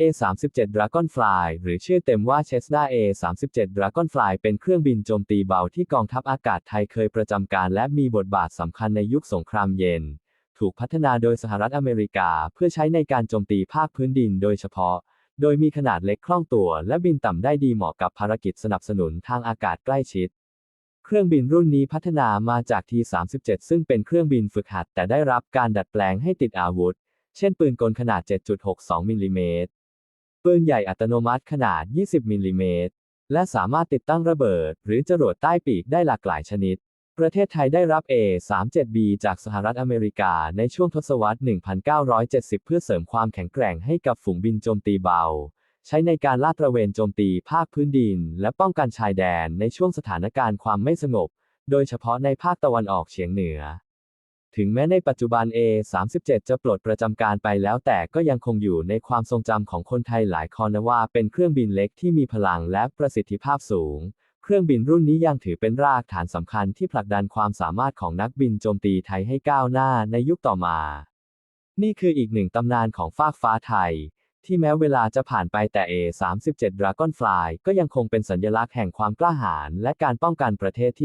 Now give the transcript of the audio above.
A-37 Dragonfly หรือชื่อเต็มว่า Cessna A-37 Dragonfly เป็นเครื่องบินโจมตีเบาที่กองทัพอากาศไทยเคยประจำการและมีบทบาทสำคัญในยุคสงครามเย็น ถูกพัฒนาโดยสหรัฐอเมริกาเพื่อใช้ในการโจมตีภาคพื้นดินโดยเฉพาะ โดยมีขนาดเล็กคล่องตัวและบินต่ำได้ดีเหมาะกับภารกิจสนับสนุนทางอากาศใกล้ชิด เครื่องบินรุ่นนี้พัฒนามาจาก T-37 ซึ่งเป็นเครื่องบินฝึกหัดแต่ได้รับการดัดแปลงให้ติดอาวุธ เช่นปืนกลขนาด 7.62มิลลิเมตร ปืนใหญ่อัตโนมัติขนาด 20 มิลลิเมตร และสามารถติดตั้งระเบิด หรือจรวดใต้ปีกได้หลากหลายชนิด ประเทศไทยได้รับ A-37B จากสหรัฐอเมริกาในช่วงทศวรรษ 1970 เพื่อเสริมความแข็งแกร่งให้กับฝูงบินโจมตีเบา ใช้ในการลาดตระเวนโจมตีภาคพื้นดิน และป้องกันชายแดนในช่วงสถานการณ์ความไม่สงบ โดยเฉพาะในภาคตะวันออกเฉียงเหนือ ถึงแม้ในปัจจุบัน A37 จะปลดประจำการไปแล้วแต่ก็ยังคงอยู่ในความทรงจำของคนไทยหลายคนนะว่าเป็นเครื่องบินเล็กที่มีพลังและประสิทธิภาพสูง เครื่องบินรุ่นนี้ยังถือเป็นรากฐานสำคัญที่ผลักดันความสามารถของนักบินโจมตีไทยให้ก้าวหน้าในยุคต่อมา นี่คืออีกหนึ่งตำนานของฟากฟ้าไทย ที่แม้เวลาจะผ่านไปแต่ A37 Dragonfly ก็ยังคงเป็นสัญลักษณ์แห่งความกล้าหาญและการป้องกันประเทศที่